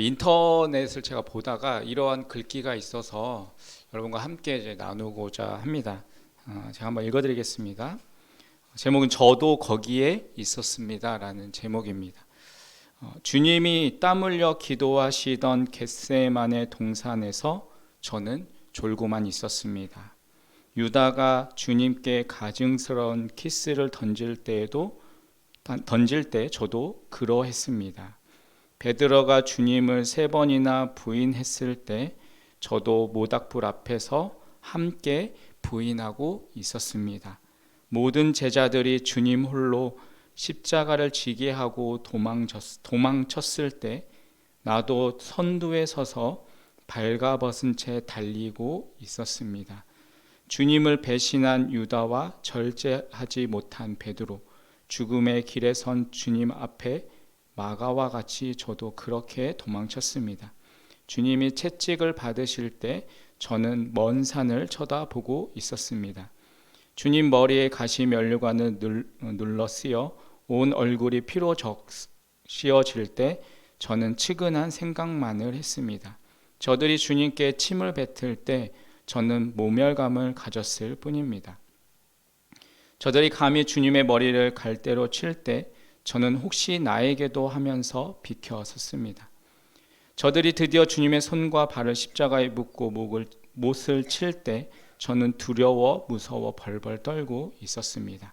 인터넷을 제가 보다가 이러한 글귀가 있어서 여러분과 함께 이제 나누고자 합니다. 어, 제가 한번 읽어드리겠습니다. 제목은 저도 거기에 있었습니다라는 제목입니다. 어, 주님이 땀 흘려 기도하시던 겟세만의 동산에서 저는 졸고만 있었습니다. 유다가 주님께 가증스러운 키스를 던질 때에도 던질 때 저도 그러했습니다. 베드로가 주님을 세 번이나 부인했을 때 저도 모닥불 앞에서 함께 부인하고 있었습니다. 모든 제자들이 주님 홀로 십자가를 지게 하고 도망쳤, 도망쳤을 때 나도 선두에 서서 발가벗은 채 달리고 있었습니다. 주님을 배신한 유다와 절제하지 못한 베드로, 죽음의 길에 선 주님 앞에 마가와 같이 저도 그렇게 도망쳤습니다. 주님이 채찍을 받으실 때 저는 먼 산을 쳐다보고 있었습니다. 주님 머리에 가시 면류관을 눌러 쓰여 온 얼굴이 피로 적 씌어질 때 저는 측은한 생각만을 했습니다. 저들이 주님께 침을 뱉을 때 저는 모멸감을 가졌을 뿐입니다. 저들이 감히 주님의 머리를 갈대로 칠 때 저는 혹시 나에게도 하면서 비켜 섰습니다. 저들이 드디어 주님의 손과 발을 십자가에 묶고 목을 못을 칠 때 저는 두려워 무서워 벌벌 떨고 있었습니다.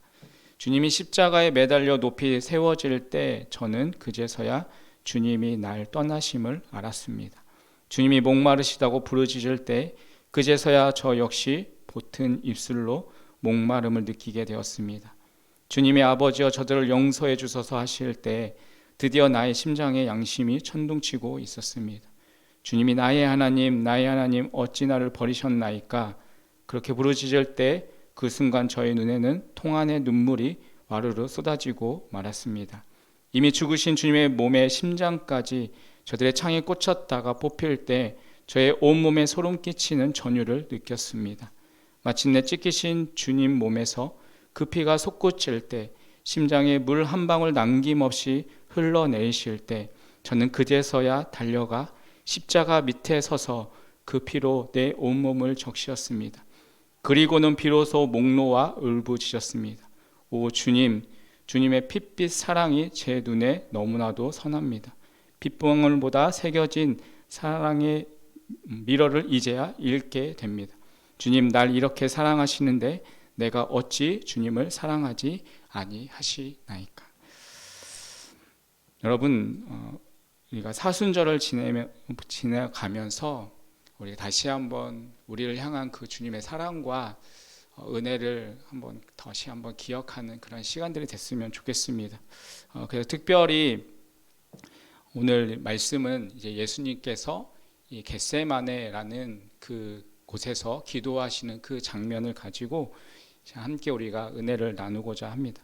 주님이 십자가에 매달려 높이 세워질 때 저는 그제서야 주님이 날 떠나심을 알았습니다. 주님이 목마르시다고 부르짖을 때 그제서야 저 역시 보튼 입술로 목마름을 느끼게 되었습니다. 주님의 아버지여 저들을 용서해 주소서 하실 때 드디어 나의 심장에 양심이 천둥치고 있었습니다. 주님이 나의 하나님, 나의 하나님 어찌 나를 버리셨나이까? 그렇게 부르짖을 때 그 순간 저의 눈에는 통안의 눈물이 와르르 쏟아지고 말았습니다. 이미 죽으신 주님의 몸의 심장까지 저들의 창에 꽂혔다가 뽑힐 때 저의 온몸에 소름 끼치는 전율을 느꼈습니다. 마침내 찢기신 주님 몸에서 그 피가 솟구칠 때 심장에 물 한 방울 남김없이 흘러내리실 때 저는 그제서야 달려가 십자가 밑에 서서 그 피로 내 온몸을 적시었습니다. 그리고는 비로소 목놓아 울부짖었습니다. 오 주님, 주님의 핏빛 사랑이 제 눈에 너무나도 선합니다. 핏방울보다 새겨진 사랑의 미러를 이제야 읽게 됩니다. 주님 날 이렇게 사랑하시는데 내가 어찌 주님을 사랑하지 아니하시나이까. 여러분 어, 우리가 사순절을 지내며, 지내가면서 우리 다시 한번 우리를 향한 그 주님의 사랑과 어, 은혜를 한번 다시 한번 기억하는 그런 시간들이 됐으면 좋겠습니다. 어, 그래서 특별히 오늘 말씀은 이제 예수님께서 이 겟세마네라는 그 곳에서 기도하시는 그 장면을 가지고 함께 우리가 은혜를 나누고자 합니다.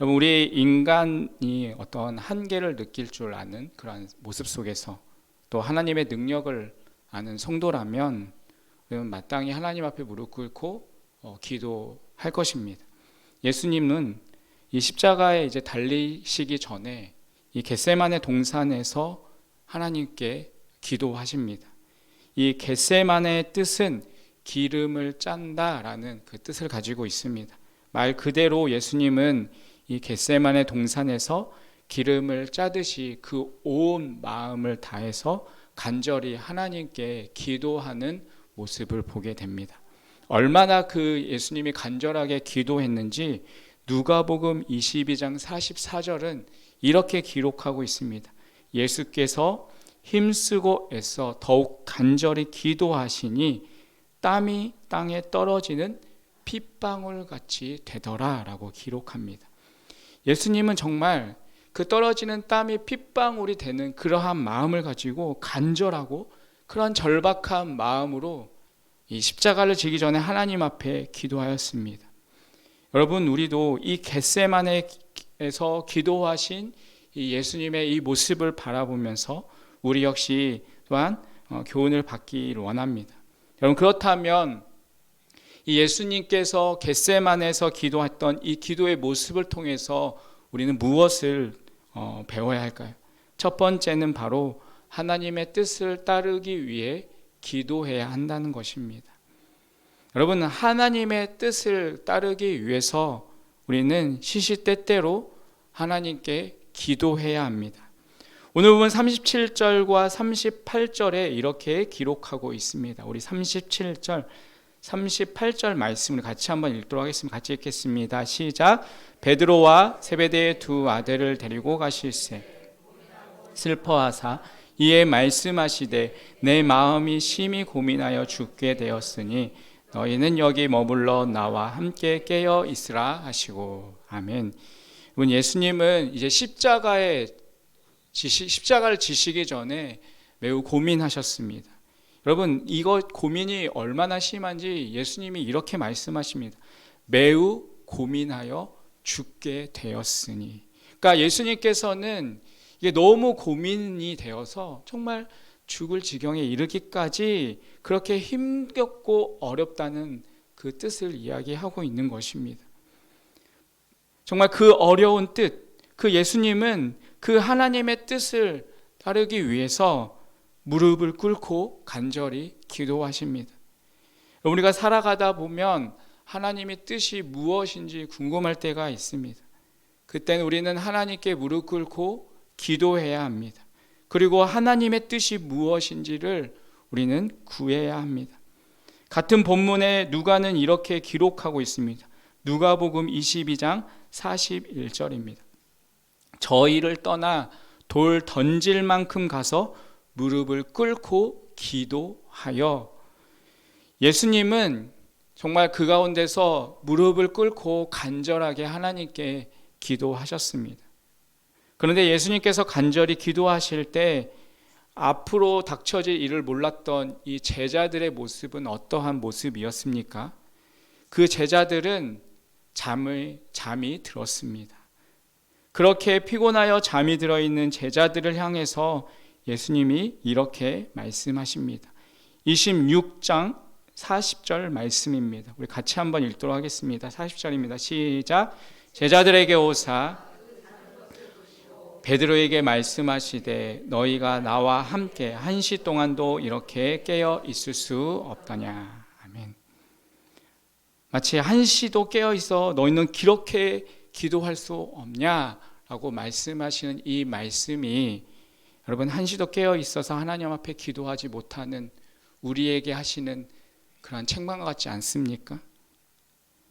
여러분 우리 인간이 어떤 한계를 느낄 줄 아는 그러한 모습 속에서 또 하나님의 능력을 아는 성도라면 우리는 마땅히 하나님 앞에 무릎 꿇고 어, 기도할 것입니다. 예수님은 이 십자가에 이제 달리시기 전에 이 겟세만의 동산에서 하나님께 기도하십니다. 이 겟세만의 뜻은 기름을 짠다라는 그 뜻을 가지고 있습니다. 말 그대로 예수님은 이 겟세만의 동산에서 기름을 짜듯이 그 온 마음을 다해서 간절히 하나님께 기도하는 모습을 보게 됩니다. 얼마나 그 예수님이 간절하게 기도했는지 누가복음 22장 44절은 이렇게 기록하고 있습니다. 예수께서 힘쓰고 애써 더욱 간절히 기도하시니 땀이 땅에 떨어지는 핏방울 같이 되더라라고 기록합니다. 예수님은 정말 그 떨어지는 땀이 핏방울이 되는 그러한 마음을 가지고 간절하고 그러한 절박한 마음으로 이 십자가를 지기 전에 하나님 앞에 기도하였습니다. 여러분 우리도 이 겟세만에서 기도하신 이 예수님의 이 모습을 바라보면서 우리 역시 또한 어, 교훈을 받기를 원합니다. 여러분 그렇다면 이 예수님께서 겟세만에서 기도했던 이 기도의 모습을 통해서 우리는 무엇을 어, 배워야 할까요? 첫 번째는 바로 하나님의 뜻을 따르기 위해 기도해야 한다는 것입니다. 여러분, 하나님의 뜻을 따르기 위해서 우리는 시시때때로 하나님께 기도해야 합니다. 오늘 보면 37절과 38절에 이렇게 기록하고 있습니다. 우리 37절, 38절 말씀을 같이 한번 읽도록 하겠습니다. 같이 읽겠습니다. 시작. 베드로와 세베대의 두 아들을 데리고 가실세. 슬퍼하사 이에 말씀하시되 내 마음이 심히 고민하여 죽게 되었으니 너희는 여기 머물러 나와 함께 깨어 있으라 하시고 아멘. 예수님은 이제 십자가에 지시, 십자가를 지시기 전에 매우 고민하셨습니다. 여러분 이거 고민이 얼마나 심한지 예수님이 이렇게 말씀하십니다. 매우 고민하여 죽게 되었으니. 그러니까 예수님께서는 이게 너무 고민이 되어서 정말 죽을 지경에 이르기까지 그렇게 힘겹고 어렵다는 그 뜻을 이야기하고 있는 것입니다. 정말 그 어려운 뜻, 그 예수님은 그 하나님의 뜻을 따르기 위해서 무릎을 꿇고 간절히 기도하십니다. 우리가 살아가다 보면 하나님의 뜻이 무엇인지 궁금할 때가 있습니다. 그때는 우리는 하나님께 무릎 꿇고 기도해야 합니다. 그리고 하나님의 뜻이 무엇인지를 우리는 구해야 합니다. 같은 본문에 누가는 이렇게 기록하고 있습니다. 누가복음 22장 41절입니다. 저희를 떠나 돌 던질 만큼 가서 무릎을 꿇고 기도하여 예수님은 정말 그 가운데서 무릎을 꿇고 간절하게 하나님께 기도하셨습니다. 그런데 예수님께서 간절히 기도하실 때 앞으로 닥쳐질 일을 몰랐던 이 제자들의 모습은 어떠한 모습이었습니까? 그 제자들은 잠을 잠이 들었습니다. 그렇게 피곤하여 잠이 들어 있는 제자들을 향해서 예수님이 이렇게 말씀하십니다. 26장 40절 말씀입니다. 우리 같이 한번 읽도록 하겠습니다. 40절입니다. 시작. 제자들에게 오사 베드로에게 말씀하시되 너희가 나와 함께 한시 동안도 이렇게 깨어 있을 수 없다냐. 아멘. 마치 한시도 깨어 있어 너희는 그렇게 기도할 수 없냐라고 말씀하시는 이 말씀이 여러분 한시도 깨어 있어서 하나님 앞에 기도하지 못하는 우리에게 하시는 그러한 책망과 같지 않습니까?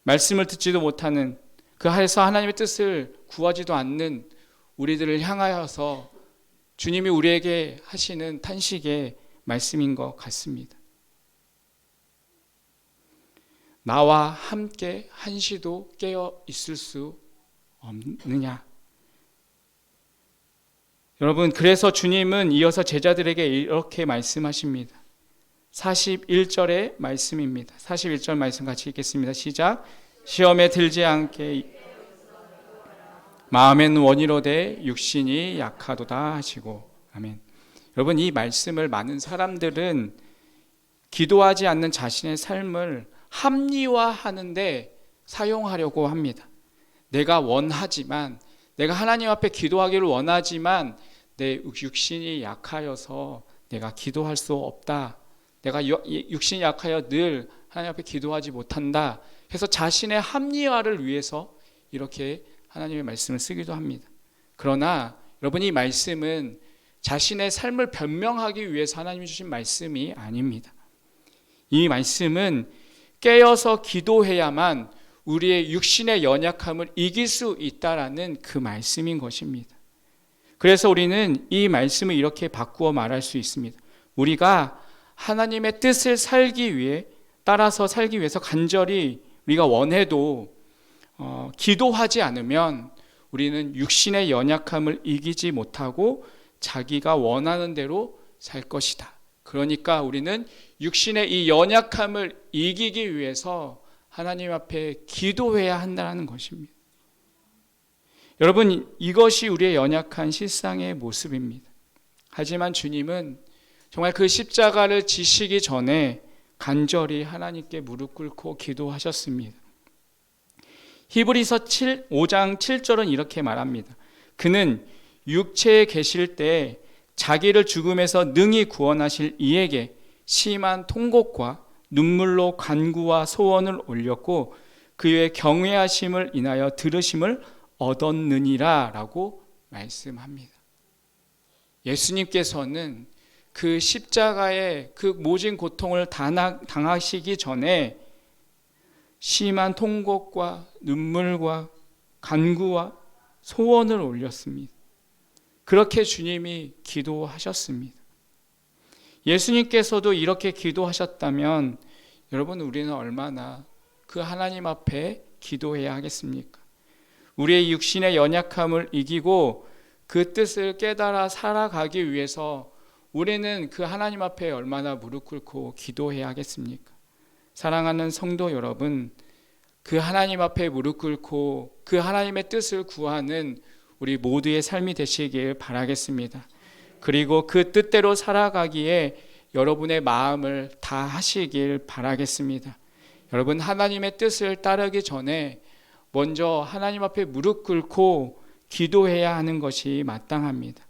말씀을 듣지도 못하는 그 하에서 하나님의 뜻을 구하지도 않는 우리들을 향하여서 주님이 우리에게 하시는 탄식의 말씀인 것 같습니다. 나와 함께 한시도 깨어 있을 수 없느냐? 여러분, 그래서 주님은 이어서 제자들에게 이렇게 말씀하십니다. 41절의 말씀입니다. 41절 말씀 같이 읽겠습니다. 시작. 시험에 들지 않게 마음엔 원이로되 육신이 약하도다 하시고 아멘. 여러분 이 말씀을 많은 사람들은 기도하지 않는 자신의 삶을 합리화하는데 사용하려고 합니다. 내가 원하지만 내가 하나님 앞에 기도하기를 원하지만 내 육신이 약하여서 내가 기도할 수 없다. 내가 육신이 약하여 늘 하나님 앞에 기도하지 못한다. 해서 자신의 합리화를 위해서 이렇게 하나님의 말씀을 쓰기도 합니다. 그러나 여러분 이 말씀은 자신의 삶을 변명하기 위해서 하나님이 주신 말씀이 아닙니다. 이 말씀은 깨어서 기도해야만 우리의 육신의 연약함을 이길 수 있다라는 그 말씀인 것입니다. 그래서 우리는 이 말씀을 이렇게 바꾸어 말할 수 있습니다. 우리가 하나님의 뜻을 살기 위해 따라서 살기 위해서 간절히 우리가 원해도 어, 기도하지 않으면 우리는 육신의 연약함을 이기지 못하고 자기가 원하는 대로 살 것이다. 그러니까 우리는 육신의 이 연약함을 이기기 위해서 하나님 앞에 기도해야 한다는 것입니다. 여러분, 이것이 우리의 연약한 실상의 모습입니다. 하지만 주님은 정말 그 십자가를 지시기 전에 간절히 하나님께 무릎 꿇고 기도하셨습니다. 히브리서 7, 5장 7절은 이렇게 말합니다. 그는 육체에 계실 때 자기를 죽음에서 능히 구원하실 이에게 심한 통곡과 눈물로 간구와 소원을 올렸고 그의 경외하심을 인하여 들으심을 얻었느니라라고 말씀합니다. 예수님께서는 그 십자가의 그 모진 고통을 당하시기 전에 심한 통곡과 눈물과 간구와 소원을 올렸습니다. 그렇게 주님이 기도하셨습니다. 예수님께서도 이렇게 기도하셨다면 여러분 우리는 얼마나 그 하나님 앞에 기도해야 하겠습니까? 우리의 육신의 연약함을 이기고 그 뜻을 깨달아 살아가기 위해서 우리는 그 하나님 앞에 얼마나 무릎 꿇고 기도해야 하겠습니까? 사랑하는 성도 여러분, 그 하나님 앞에 무릎 꿇고 그 하나님의 뜻을 구하는 우리 모두의 삶이 되시길 바라겠습니다. 그리고 그 뜻대로 살아가기에 여러분의 마음을 다 하시길 바라겠습니다. 여러분 하나님의 뜻을 따르기 전에 먼저 하나님 앞에 무릎 꿇고 기도해야 하는 것이 마땅합니다.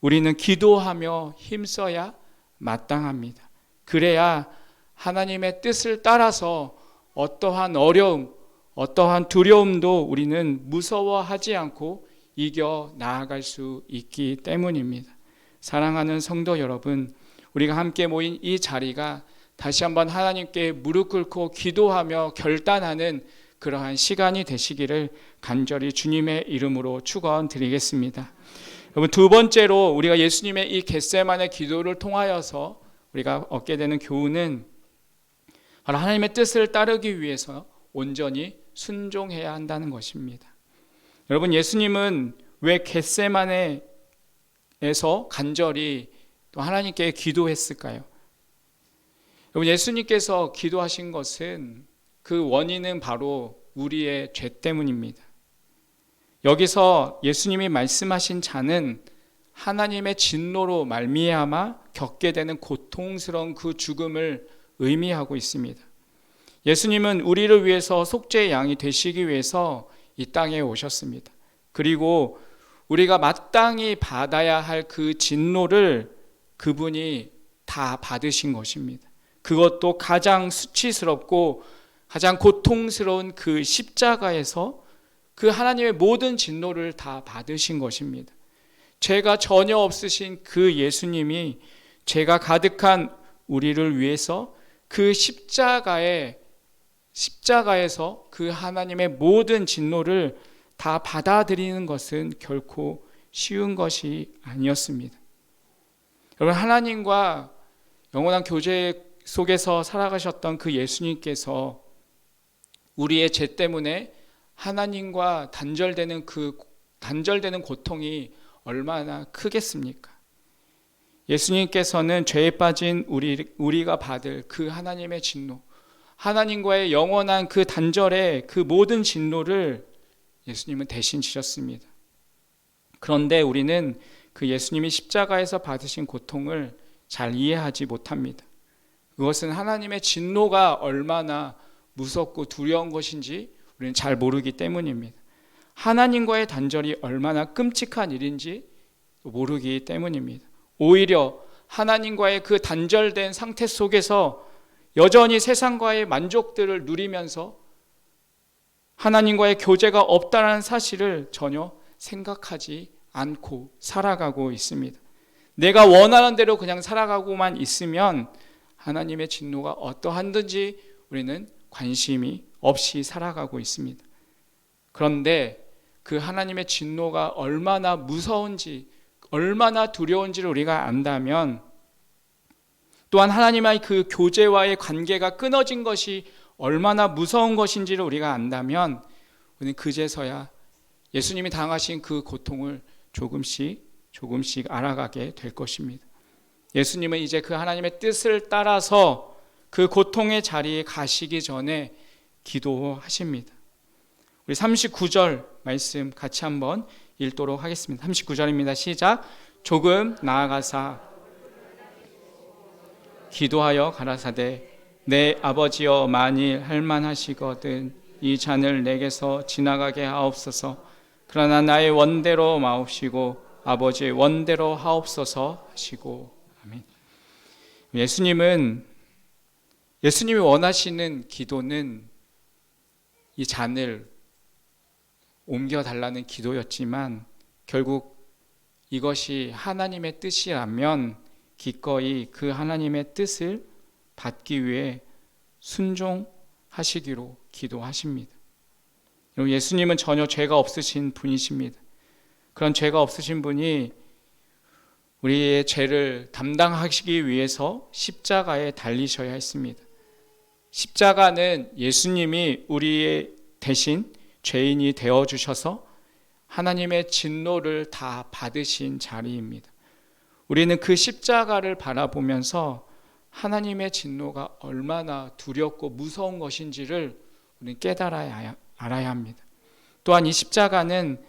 우리는 기도하며 힘써야 마땅합니다. 그래야 하나님의 뜻을 따라서 어떠한 어려움, 어떠한 두려움도 우리는 무서워하지 않고 이겨 나아갈 수 있기 때문입니다. 사랑하는 성도 여러분, 우리가 함께 모인 이 자리가 다시 한번 하나님께 무릎 꿇고 기도하며 결단하는 그러한 시간이 되시기를 간절히 주님의 이름으로 축원드리겠습니다. 여러분 두 번째로 우리가 예수님의 이 겟세만의 기도를 통하여서 우리가 얻게 되는 교훈은 바로 하나님의 뜻을 따르기 위해서 온전히 순종해야 한다는 것입니다. 여러분 예수님은 왜 겟세만 에서 간절히 또 하나님께 기도했을까요? 여러분 예수님께서 기도하신 것은 그 원인은 바로 우리의 죄 때문입니다. 여기서 예수님이 말씀하신 자는 하나님의 진노로 말미암아 겪게 되는 고통스러운 그 죽음을 의미하고 있습니다. 예수님은 우리를 위해서 속죄의 양이 되시기 위해서 이 땅에 오셨습니다. 그리고 우리가 마땅히 받아야 할 그 진노를 그분이 다 받으신 것입니다. 그것도 가장 수치스럽고 가장 고통스러운 그 십자가에서 그 하나님의 모든 진노를 다 받으신 것입니다. 죄가 전혀 없으신 그 예수님이 죄가 가득한 우리를 위해서 그 십자가에 십자가에서 그 하나님의 모든 진노를 다 받아들이는 것은 결코 쉬운 것이 아니었습니다. 여러분 하나님과 영원한 교제 속에서 살아가셨던 그 예수님께서 우리의 죄 때문에 하나님과 단절되는 그 단절되는 고통이 얼마나 크겠습니까? 예수님께서는 죄에 빠진 우리 우리가 받을 그 하나님의 진노, 하나님과의 영원한 그 단절의 그 모든 진노를 예수님은 대신 지셨습니다. 그런데 우리는 그 예수님이 십자가에서 받으신 고통을 잘 이해하지 못합니다. 그것은 하나님의 진노가 얼마나 무섭고 두려운 것인지 우리는 잘 모르기 때문입니다. 하나님과의 단절이 얼마나 끔찍한 일인지 모르기 때문입니다. 오히려 하나님과의 그 단절된 상태 속에서 여전히 세상과의 만족들을 누리면서 하나님과의 교제가 없다는 사실을 전혀 생각하지 않고 살아가고 있습니다. 내가 원하는 대로 그냥 살아가고만 있으면 하나님의 진노가 어떠한든지 우리는 관심이 없이 살아가고 있습니다. 그런데 그 하나님의 진노가 얼마나 무서운지, 얼마나 두려운지를 우리가 안다면 또한 하나님의 그 교제와의 관계가 끊어진 것이 얼마나 무서운 것인지를 우리가 안다면 우리는 그제서야 예수님이 당하신 그 고통을 조금씩 조금씩 알아가게 될 것입니다. 예수님은 이제 그 하나님의 뜻을 따라서 그 고통의 자리에 가시기 전에 기도하십니다. 우리 39절 말씀 같이 한번 읽도록 하겠습니다. 39절입니다. 시작. 조금 나아가사 기도하여 가라사대 내 아버지여 만일 할만하시거든 이 잔을 내게서 지나가게 하옵소서 그러나 나의 원대로 마옵시고 아버지 원대로 하옵소서 하시고 아멘. 예수님은 예수님이 원하시는 기도는 이 잔을 옮겨 달라는 기도였지만 결국 이것이 하나님의 뜻이라면 기꺼이 그 하나님의 뜻을 받기 위해 순종하시기로 기도하십니다. 여러분, 예수님은 전혀 죄가 없으신 분이십니다. 그런 죄가 없으신 분이 우리의 죄를 담당하시기 위해서 십자가에 달리셔야 했습니다. 십자가는 예수님이 우리의 대신 죄인이 되어 주셔서 하나님의 진노를 다 받으신 자리입니다. 우리는 그 십자가를 바라보면서 하나님의 진노가 얼마나 두렵고 무서운 것인지를 우리는 깨달아야 알아야 합니다. 또한 이 십자가는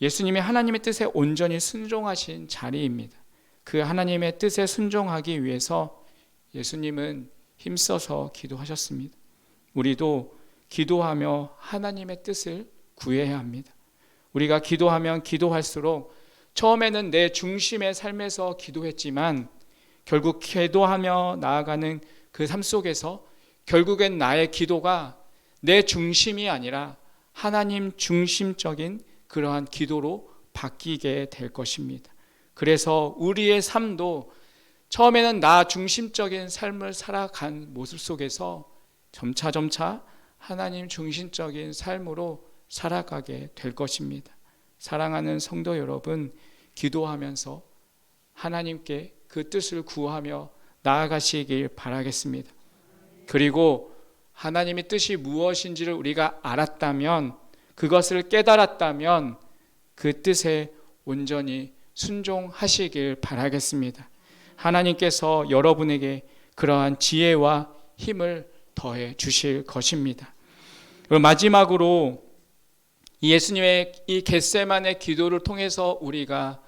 예수님이 하나님의 뜻에 온전히 순종하신 자리입니다. 그 하나님의 뜻에 순종하기 위해서 예수님은 힘써서 기도하셨습니다. 우리도 기도하며 하나님의 뜻을 구해야 합니다. 우리가 기도하면 기도할수록 처음에는 내 중심의 삶에서 기도했지만 결국 기도하며 나아가는 그 삶 속에서 결국엔 나의 기도가 내 중심이 아니라 하나님 중심적인 그러한 기도로 바뀌게 될 것입니다. 그래서 우리의 삶도 처음에는 나 중심적인 삶을 살아간 모습 속에서 점차 점차 하나님 중심적인 삶으로 살아가게 될 것입니다. 사랑하는 성도 여러분, 기도하면서 하나님께 그 뜻을 구하며 나아가시길 바라겠습니다. 그리고 하나님의 뜻이 무엇인지를 우리가 알았다면, 그것을 깨달았다면 그 뜻에 온전히 순종하시길 바라겠습니다. 하나님께서 여러분에게 그러한 지혜와 힘을 더해 주실 것입니다. 마지막으로 예수님의 이 겟세만의 기도를 통해서 우리가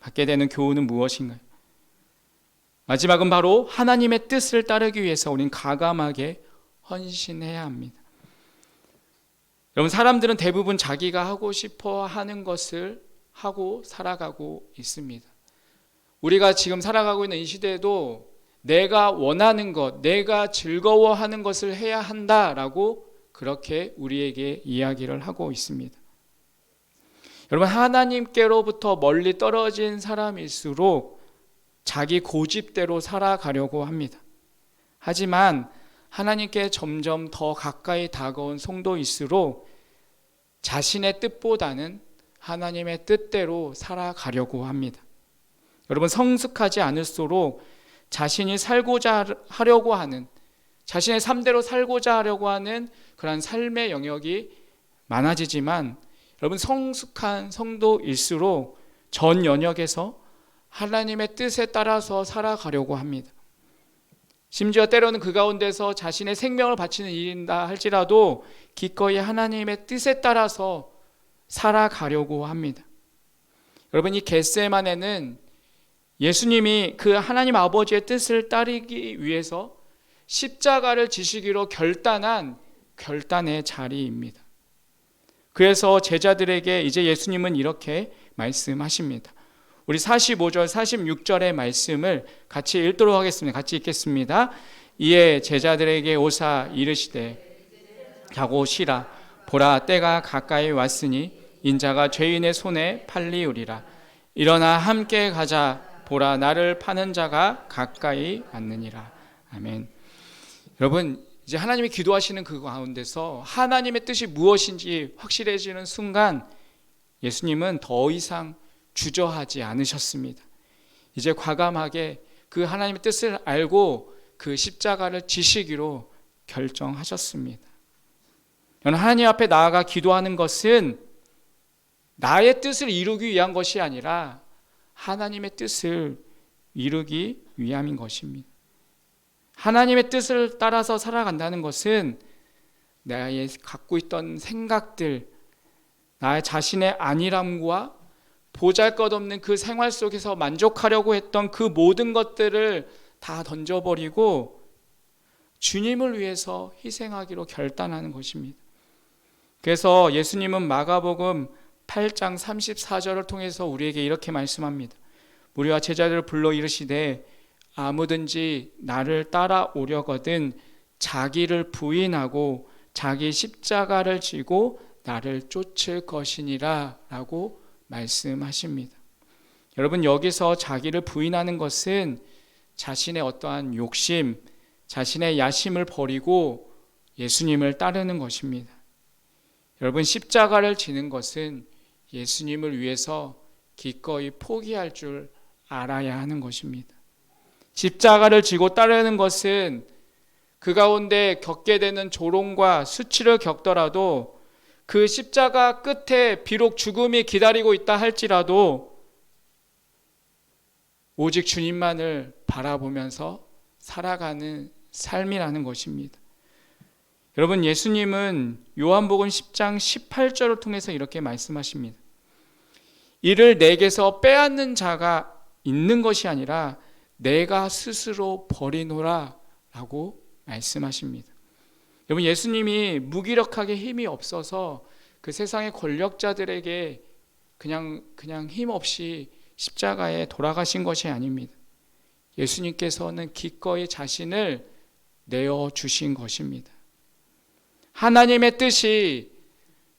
받게 되는 교훈은 무엇인가요? 마지막은 바로 하나님의 뜻을 따르기 위해서 우리는 가감하게 헌신해야 합니다. 여러분 사람들은 대부분 자기가 하고 싶어 하는 것을 하고 살아가고 있습니다. 우리가 지금 살아가고 있는 이 시대에도 내가 원하는 것, 내가 즐거워하는 것을 해야 한다라고 그렇게 우리에게 이야기를 하고 있습니다. 여러분, 하나님께로부터 멀리 떨어진 사람일수록 자기 고집대로 살아가려고 합니다. 하지만 하나님께 점점 더 가까이 다가온 성도일수록 자신의 뜻보다는 하나님의 뜻대로 살아가려고 합니다. 여러분, 성숙하지 않을수록 자신이 살고자 하려고 하는, 자신의 삶대로 살고자 하려고 하는 그러한 삶의 영역이 많아지지만 여러분 성숙한 성도일수록 전 영역에서 하나님의 뜻에 따라서 살아가려고 합니다. 심지어 때로는 그 가운데서 자신의 생명을 바치는 일인다 할지라도 기꺼이 하나님의 뜻에 따라서 살아가려고 합니다. 여러분 이 겟세만에는 예수님이 그 하나님 아버지의 뜻을 따르기 위해서 십자가를 지시기로 결단한 결단의 자리입니다. 그래서 제자들에게 이제 예수님은 이렇게 말씀하십니다. 우리 45절, 46절의 말씀을 같이 읽도록 하겠습니다. 같이 읽겠습니다. 이에 제자들에게 오사 이르시되 가고 시라 보라 때가 가까이 왔으니 인자가 죄인의 손에 팔리우리라 일어나 함께 가자 보라 나를 파는 자가 가까이 왔느니라 아멘. 여러분 이제 하나님이 기도하시는 그 가운데서 하나님의 뜻이 무엇인지 확실해지는 순간 예수님은 더 이상 주저하지 않으셨습니다. 이제 과감하게 그 하나님의 뜻을 알고 그 십자가를 지시기로 결정하셨습니다. 하나님 앞에 나아가 기도하는 것은 나의 뜻을 이루기 위한 것이 아니라 하나님의 뜻을 이루기 위함인 것입니다. 하나님의 뜻을 따라서 살아간다는 것은 나의 갖고 있던 생각들, 나의 자신의 안일함과 보잘 것 없는 그 생활 속에서 만족하려고 했던 그 모든 것들을 다 던져버리고 주님을 위해서 희생하기로 결단하는 것입니다. 그래서 예수님은 마가복음 8장 34절을 통해서 우리에게 이렇게 말씀합니다. 무리와 제자들을 불러 이르시되 아무든지 나를 따라오려거든 자기를 부인하고 자기 십자가를 지고 나를 쫓을 것이니라 라고 말씀하십니다. 여러분 여기서 자기를 부인하는 것은 자신의 어떠한 욕심, 자신의 야심을 버리고 예수님을 따르는 것입니다. 여러분 십자가를 지는 것은 예수님을 위해서 기꺼이 포기할 줄 알아야 하는 것입니다. 십자가를 지고 따르는 것은 그 가운데 겪게 되는 조롱과 수치를 겪더라도 그 십자가 끝에 비록 죽음이 기다리고 있다 할지라도 오직 주님만을 바라보면서 살아가는 삶이라는 것입니다. 여러분 예수님은 요한복음 10장 18절을 통해서 이렇게 말씀하십니다. 이를 내게서 빼앗는 자가 있는 것이 아니라 내가 스스로 버리노라 라고 말씀하십니다. 여러분 예수님이 무기력하게 힘이 없어서 그 세상의 권력자들에게 그냥 그냥 힘 없이 십자가에 돌아가신 것이 아닙니다. 예수님께서는 기꺼이 자신을 내어 주신 것입니다. 하나님의 뜻이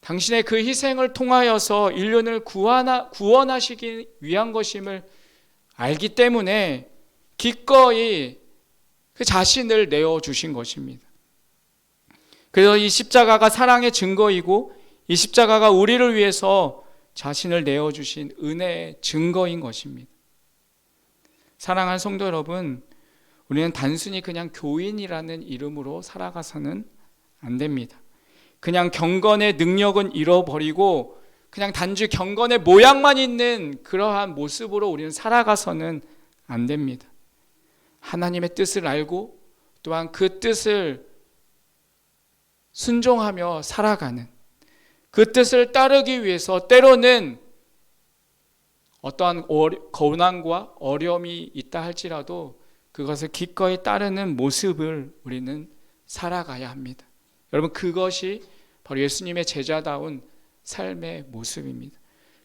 당신의 그 희생을 통하여서 인륜을 구하나, 구원하시기 위한 것임을 알기 때문에 기꺼이 그 자신을 내어 주신 것입니다. 그래서 이 십자가가 사랑의 증거이고 이 십자가가 우리를 위해서 자신을 내어 주신 은혜의 증거인 것입니다. 사랑하는 성도 여러분, 우리는 단순히 그냥 교인이라는 이름으로 살아가서는 안 됩니다. 그냥 경건의 능력은 잃어버리고 그냥 단지 경건의 모양만 있는 그러한 모습으로 우리는 살아가서는 안 됩니다. 하나님의 뜻을 알고 또한 그 뜻을 순종하며 살아가는 그 뜻을 따르기 위해서 때로는 어떠한 고난과 어려움이 있다 할지라도 그것을 기꺼이 따르는 모습을 우리는 살아가야 합니다. 여러분 그것이 바로 예수님의 제자다운 삶의 모습입니다.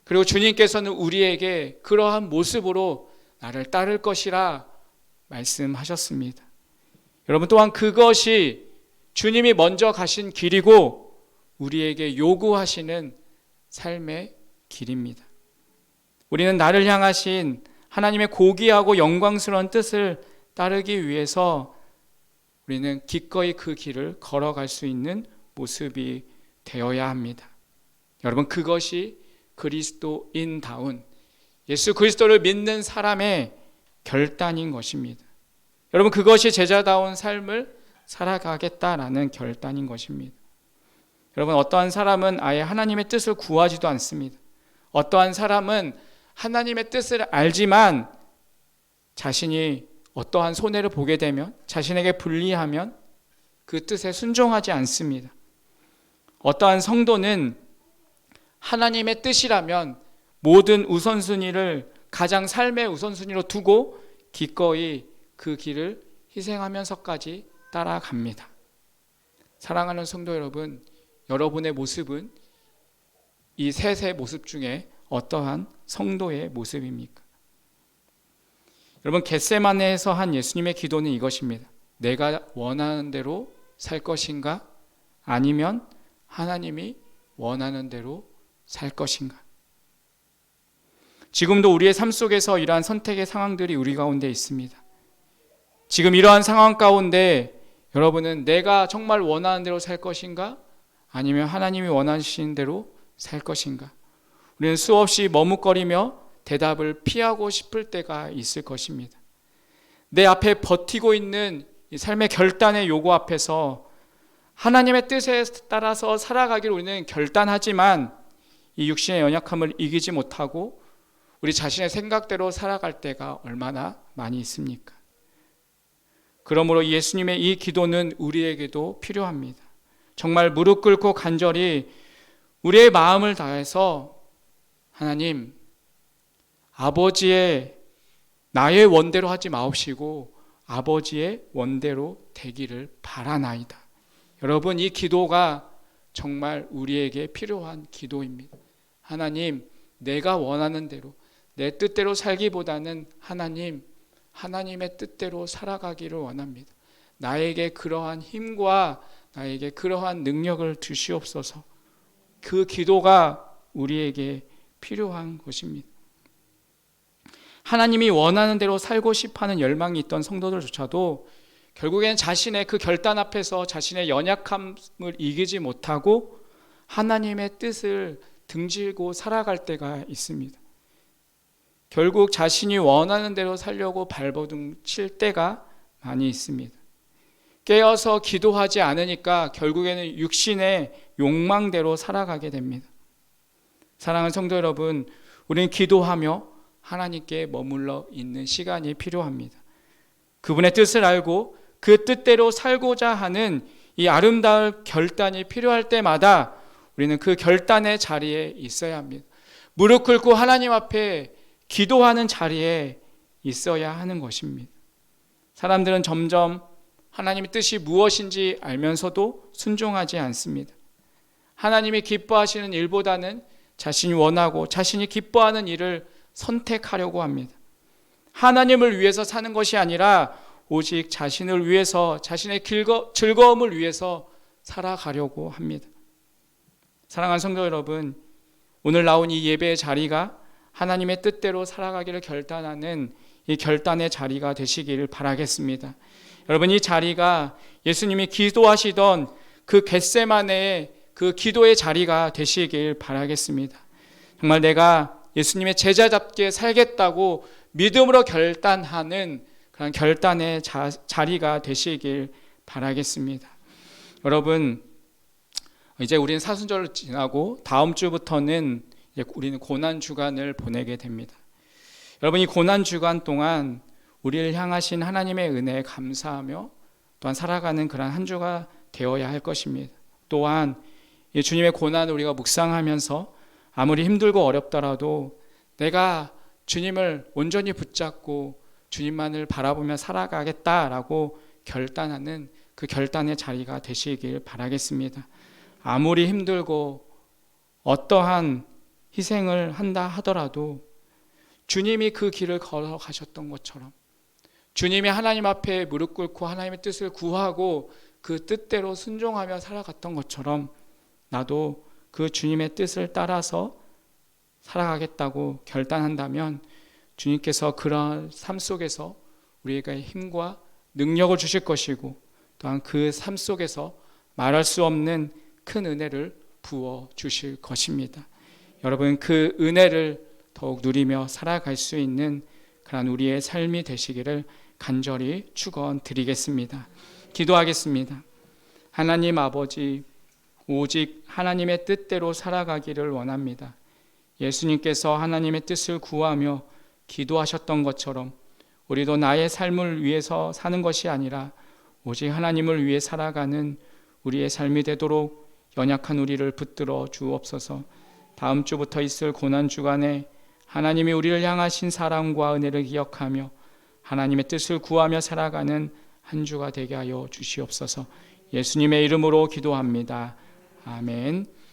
그리고 주님께서는 우리에게 그러한 모습으로 나를 따를 것이라 말씀하셨습니다. 여러분 또한 그것이 주님이 먼저 가신 길이고 우리에게 요구하시는 삶의 길입니다. 우리는 나를 향하신 하나님의 고귀하고 영광스러운 뜻을 따르기 위해서 우리는 기꺼이 그 길을 걸어갈 수 있는 모습이 되어야 합니다. 여러분 그것이 그리스도인다운 예수 그리스도를 믿는 사람의 결단인 것입니다. 여러분 그것이 제자다운 삶을 살아가겠다라는 결단인 것입니다. 여러분 어떠한 사람은 아예 하나님의 뜻을 구하지도 않습니다. 어떠한 사람은 하나님의 뜻을 알지만 자신이 어떠한 손해를 보게 되면 자신에게 불리하면 그 뜻에 순종하지 않습니다. 어떠한 성도는 하나님의 뜻이라면 모든 우선순위를 가장 삶의 우선순위로 두고 기꺼이 그 길을 희생하면서까지 따라갑니다. 사랑하는 성도 여러분, 여러분의 모습은 이 셋의 모습 중에 어떠한 성도의 모습입니까? 여러분 겟세마네에서 한 예수님의 기도는 이것입니다. 내가 원하는 대로 살 것인가? 아니면 하나님이 원하는 대로 살 것인가? 지금도 우리의 삶 속에서 이러한 선택의 상황들이 우리 가운데 있습니다. 지금 이러한 상황 가운데 여러분은 내가 정말 원하는 대로 살 것인가? 아니면 하나님이 원하시는 대로 살 것인가? 우리는 수없이 머뭇거리며 대답을 피하고 싶을 때가 있을 것입니다. 내 앞에 버티고 있는 삶의 결단의 요구 앞에서 하나님의 뜻에 따라서 살아가기를 우리는 결단하지만 이 육신의 연약함을 이기지 못하고 우리 자신의 생각대로 살아갈 때가 얼마나 많이 있습니까? 그러므로 예수님의 이 기도는 우리에게도 필요합니다. 정말 무릎 꿇고 간절히 우리의 마음을 다해서 하나님, 아버지의 나의 원대로 하지 마옵시고 아버지의 원대로 되기를 바라나이다. 여러분, 이 기도가 정말 우리에게 필요한 기도입니다. 하나님, 내가 원하는 대로 내 뜻대로 살기보다는 하나님, 하나님의 뜻대로 살아가기를 원합니다. 나에게 그러한 힘과 나에게 그러한 능력을 주시옵소서. 그 기도가 우리에게 필요한 것입니다. 하나님이 원하는 대로 살고 싶어하는 열망이 있던 성도들조차도 결국엔 자신의 그 결단 앞에서 자신의 연약함을 이기지 못하고 하나님의 뜻을 등지고 살아갈 때가 있습니다. 결국 자신이 원하는 대로 살려고 발버둥 칠 때가 많이 있습니다. 깨어서 기도하지 않으니까 결국에는 육신의 욕망대로 살아가게 됩니다. 사랑하는 성도 여러분, 우리는 기도하며 하나님께 머물러 있는 시간이 필요합니다. 그분의 뜻을 알고 그 뜻대로 살고자 하는 이 아름다운 결단이 필요할 때마다 우리는 그 결단의 자리에 있어야 합니다. 무릎 꿇고 하나님 앞에 기도하는 자리에 있어야 하는 것입니다. 사람들은 점점 하나님의 뜻이 무엇인지 알면서도 순종하지 않습니다. 하나님이 기뻐하시는 일보다는 자신이 원하고 자신이 기뻐하는 일을 선택하려고 합니다. 하나님을 위해서 사는 것이 아니라 오직 자신을 위해서 자신의 즐거움을 위해서 살아가려고 합니다. 사랑하는 성도 여러분, 오늘 나온 이 예배의 자리가 하나님의 뜻대로 살아가기를 결단하는 이 결단의 자리가 되시기를 바라겠습니다. 여러분 이 자리가 예수님이 기도하시던 그 겟세만의 그 기도의 자리가 되시길 바라겠습니다. 정말 내가 예수님의 제자답게 살겠다고 믿음으로 결단하는 그런 결단의 자, 자리가 되시길 바라겠습니다. 여러분 이제 우리는 사순절을 지나고 다음 주부터는 우리는 고난 주간을 보내게 됩니다. 여러분 이 고난 주간 동안 우리를 향하신 하나님의 은혜에 감사하며 또한 살아가는 그런 한 주가 되어야 할 것입니다. 또한 주님의 고난을 우리가 묵상하면서 아무리 힘들고 어렵더라도 내가 주님을 온전히 붙잡고 주님만을 바라보며 살아가겠다라고 결단하는 그 결단의 자리가 되시길 바라겠습니다. 아무리 힘들고 어떠한 희생을 한다 하더라도 주님이 그 길을 걸어가셨던 것처럼 주님이 하나님 앞에 무릎 꿇고 하나님의 뜻을 구하고 그 뜻대로 순종하며 살아갔던 것처럼 나도 그 주님의 뜻을 따라서 살아가겠다고 결단한다면 주님께서 그러한 삶 속에서 우리에게 힘과 능력을 주실 것이고 또한 그 삶 속에서 말할 수 없는 큰 은혜를 부어 주실 것입니다. 여러분 그 은혜를 더욱 누리며 살아갈 수 있는 그러한 우리의 삶이 되시기를 간절히 축원드리겠습니다. 기도하겠습니다. 하나님 아버지 오직 하나님의 뜻대로 살아가기를 원합니다. 예수님께서 하나님의 뜻을 구하며 기도하셨던 것처럼 우리도 나의 삶을 위해서 사는 것이 아니라 오직 하나님을 위해 살아가는 우리의 삶이 되도록 연약한 우리를 붙들어 주옵소서. 다음 주부터 있을 고난 주간에 하나님이 우리를 향하신 사랑과 은혜를 기억하며 하나님의 뜻을 구하며 살아가는 한 주가 되게 하여 주시옵소서. 예수님의 이름으로 기도합니다. 아멘.